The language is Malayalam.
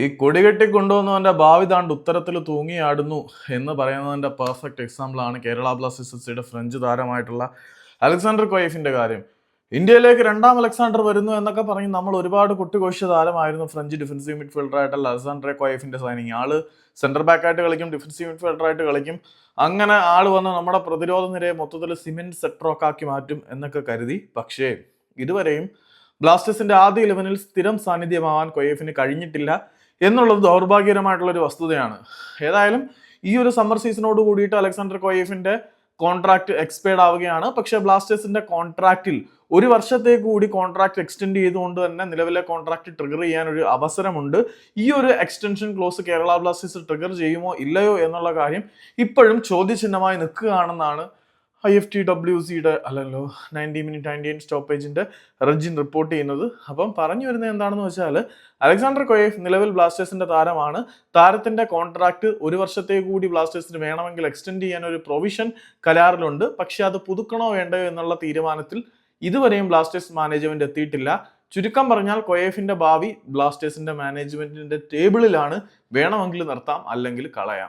ഈ കൊടികെട്ടി കൊണ്ടുവന്നവന്റെ ഭാവി താണ്ട് ഉത്തരത്തിൽ തൂങ്ങിയാടുന്നു എന്ന് പറയുന്നതിന്റെ പെർഫെക്റ്റ് എക്സാമ്പിൾ ആണ് കേരള ബ്ലാസ്റ്റേഴ്സിന്റെ ഫ്രഞ്ച് താരമായിട്ടുള്ള അലക്സാണ്ടർ കൊയ്ഫിന്റെ കാര്യം. ഇന്ത്യയിലേക്ക് രണ്ടാം അലക്സാണ്ടർ വരുന്നു എന്നൊക്കെ പറഞ്ഞ് നമ്മൾ ഒരുപാട് കുട്ടികോശ താരമായിരുന്നു ഫ്രഞ്ച് ഡിഫൻസീവ് മിഡ്ഫീൽഡർ ആയിട്ടുള്ള അലക്സാണ്ടർ കൊയഫിന്റെ സൈനിങ് ആൾ സെന്റർ ബാക്ക് ആയിട്ട് കളിക്കും ഡിഫൻസീവ് മിഡ്ഫീൽഡർ ആയിട്ട് കളിക്കും. അങ്ങനെ ആൾ വന്ന് നമ്മുടെ പ്രതിരോധ നിരയെ മൊത്തത്തിൽ സിമെന്റ് സെട്രോക്ക് ആക്കി മാറ്റും എന്നൊക്കെ കരുതി. പക്ഷേ ഇതുവരെയും ബ്ലാസ്റ്റേഴ്സിന്റെ ആദ്യ ഇലവനിൽ സ്ഥിരം സാന്നിധ്യമാവാൻ കൊയ്ഫിന് കഴിഞ്ഞിട്ടില്ല. എന്നുള്ളത് ദൗർഭാഗ്യകരമായിട്ടുള്ള ഒരു വസ്തുതയാണ്. ഏതായാലും ഈ ഒരു സമ്മർ സീസണോട് കൂടിയിട്ട് അലക്സാണ്ടർ കോയേഫിന്റെ കോൺട്രാക്ട് എക്സ്പയർഡ് ആവുകയാണ്. പക്ഷേ ബ്ലാസ്റ്റേഴ്സിന്റെ കോൺട്രാക്റ്റിൽ ഒരു വർഷത്തേക്ക് കൂടി കോൺട്രാക്ട് എക്സ്റ്റെൻഡ് ചെയ്തുകൊണ്ട് തന്നെ നിലവിലെ കോൺട്രാക്ട് ട്രിഗർ ചെയ്യാൻ ഒരു അവസരമുണ്ട്. ഈ ഒരു extension clause Kerala Blasters trigger ചെയ്യുമോ ഇല്ലയോ എന്നുള്ള കാര്യം ഇപ്പോഴും ചോദ്യചിഹ്നമായി നിൽക്കുകയാണെന്നാണ് ഐ എഫ് ടി ഡബ്ല്യു സിയുടെ അല്ലല്ലോ നയന്റി മിനിറ്റ് നയന്റി എയ്റ്റ് സ്റ്റോപ്പേജിന്റെ റജിൻ റിപ്പോർട്ട് ചെയ്യുന്നത്. അപ്പം പറഞ്ഞു വരുന്നത് എന്താണെന്ന് വെച്ചാൽ അലക്സാണ്ടർ കൊയേഫ് നിലവിൽ ബ്ലാസ്റ്റേഴ്സിന്റെ താരമാണ്. താരത്തിന്റെ കോൺട്രാക്ട് ഒരു വർഷത്തേക്ക് കൂടി ബ്ലാസ്റ്റേഴ്സിന് വേണമെങ്കിൽ എക്സ്റ്റെൻഡ് ചെയ്യാൻ ഒരു പ്രൊവിഷൻ കരാറിലുണ്ട്. പക്ഷെ അത് പുതുക്കണോ വേണ്ടയോ എന്നുള്ള തീരുമാനത്തിൽ ഇതുവരെയും ബ്ലാസ്റ്റേഴ്സ് മാനേജ്മെന്റ് എത്തിയിട്ടില്ല. ചുരുക്കം പറഞ്ഞാൽ കൊയേഫിന്റെ ഭാവി ബ്ലാസ്റ്റേഴ്സിന്റെ മാനേജ്മെന്റിന്റെ ടേബിളിലാണ്. വേണമെങ്കിൽ നിർത്താം അല്ലെങ്കിൽ കളയാം.